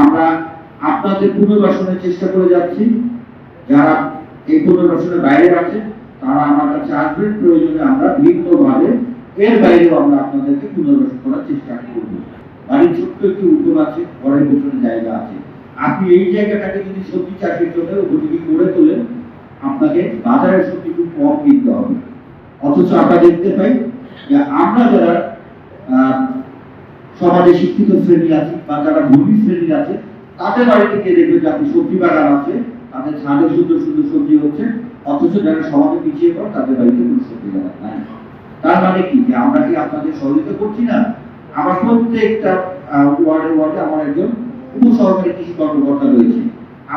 আমরা আপনাদের পুনর্বাসনের চেষ্টা করে যাচ্ছি। যারা এই পুনর্বাসনের বাইরে আছে, তারা আমার কাছে আসবেন প্রয়োজনে আমরা ভিন্নভাবে এর বাইরেও আমরা আপনাদেরকে পুনর্বাসন করার চেষ্টা করব। বাড়ির ছোট্ট একটি উদ্যোগ আছে, ঘরের পেছনে জায়গা আছে। আপনি এই জায়গাটাকে যদি সবজি চাষের জন্য উপযোগী করে তোলেন, আপনাকে বাজারে সবজি খুব কম কিনতে হবে। অথচ আমরা দেখতে পাই যে আমরা যারা সমাজে শিক্ষিত শ্রেণি আছে বা যারা ভূমি শ্রেণি আছে, তাদের বাড়িতে গিয়ে দেখবে যে আপনি সবজি বাগান আছে, তাদের ছাদে সুন্দর সুন্দর সবজি হচ্ছে, অথচ যারা সমাজে পিছিয়ে পড়ে, তাদের বাড়িতে কোনো সবজি বাগান নাই। তার মানে কি? যে আমরা কি আপনাদের সহযোগিতা করছি না? আমার প্রত্যেকটা ওয়ার্ডে ওয়ার্ডে আমার একজন উপসহকারী কৃষি কর্মকর্তা রয়েছে।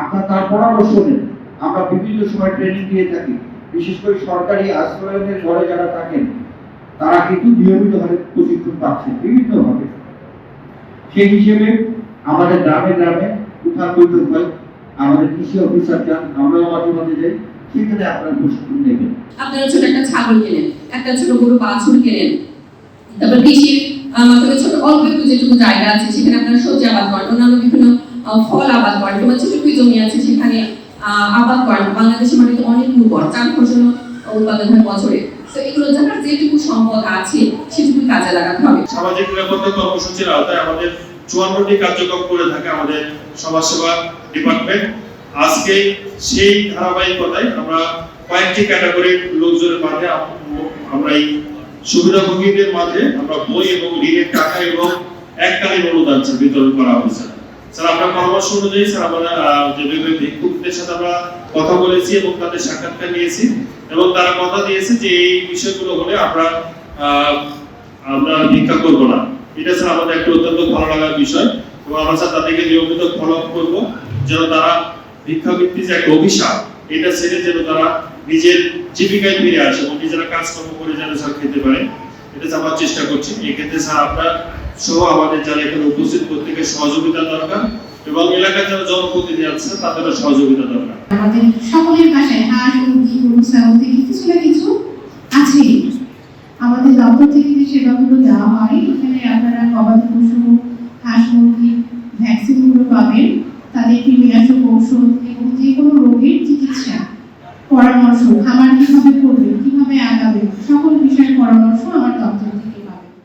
আপনার তার পরামর্শ নেন। আমরা বিভিন্ন সময় ট্রেনিং দিয়ে থাকি। বিশেষ করে সরকারি আশ্রয়নের ঘরে যারা থাকেন, তারা কিন্তু নিয়মিতভাবে প্রশিক্ষণ পাচ্ছেন, বিভিন্নভাবে। সেই হিসেবে আমাদের গ্রামে গ্রামে বৈঠক হয়। আমাদের কৃষি অফিসার যান আমরাও মাঝে মাঝে যাই। সেখানে আপনারা প্রশিক্ষণ নেবেন। আপনারা ছোট একটা ছাগল কেনেন, একটা ছোট গরু বাছুর কেনেন, তারপর কৃষির ছোট অল্প একটু যেটুকু জায়গা আছে, সেখানে আপনারা সবজি আবাদ করেন, অন্যান্য বিভিন্ন ফল আবাদ করেন, কিংবা ছোটটুকু জমি আছে, সেখানে আবাদ করেন। বাংলাদেশের মাটিতে অনেক উর্বর চার ফসল উৎপাদন হয় বছরে। তো এগুলো যারা যেটুকু সম্পদ আছে সেটুকু কাজে লাগাতে হবে। সামাজিক নিরাপত্তা কর্মসূচির আওতায় আমাদের চুয়ান্নটি কার্যক্রম করে থাকে আমাদের সমাজসেবা ডিপার্টমেন্ট। আজকে সেই ধারাবাহিকতায় আমরা কয়েকটি ক্যাটাগরির লোকজনের মাঝে আমরা এই সুবিধাভোগীদের মাঝে আমরা বই এবং ঋণের টাকা এবং এককালীন অনুদান বিতরণ করা হয়েছে। স্যার আমরা পরামর্শ অনুযায়ী স্যার আমরা যে বিভিন্ন ভিক্ষুকদের সাথে আমরা কথা বলেছি এবং তাদের সাক্ষাৎকার নিয়েছি এবং তারা কথা দিয়েছে যে এই বিষয়গুলো হলে আমরা আমরা ভিক্ষা করব না। এটা স্যার আমাদের একটা অত্যন্ত ভালো লাগার বিষয় এবং আমরা স্যার তাদেরকে নিয়মিত ফলো আপ করব যেন তারা ভিক্ষাবৃত্তি যে একটা অভিশাপ, এটা ছেড়ে যেন তারা নিজের জীবিকায় ফিরে আসে এবং নিজেরা কাজকর্ম করে যেন স্যার খেতে পারে। এটা আমরা চেষ্টা করছি। এক্ষেত্রে স্যার আপনার সহ আমাদের যারা এখানে উপস্থিত, প্রত্যেকের সহযোগিতা দরকার এবং এলাকার যারা জনপ্রতিনিধি আছে, তাদেরও সহযোগিতা দরকার। আমাদের সকলের বাসায় হাঁস, মুরগি আমার কীভাবে করবে কীভাবে আগাবে সকল বিষয়ে পরামর্শ আমার দপ্তর থেকে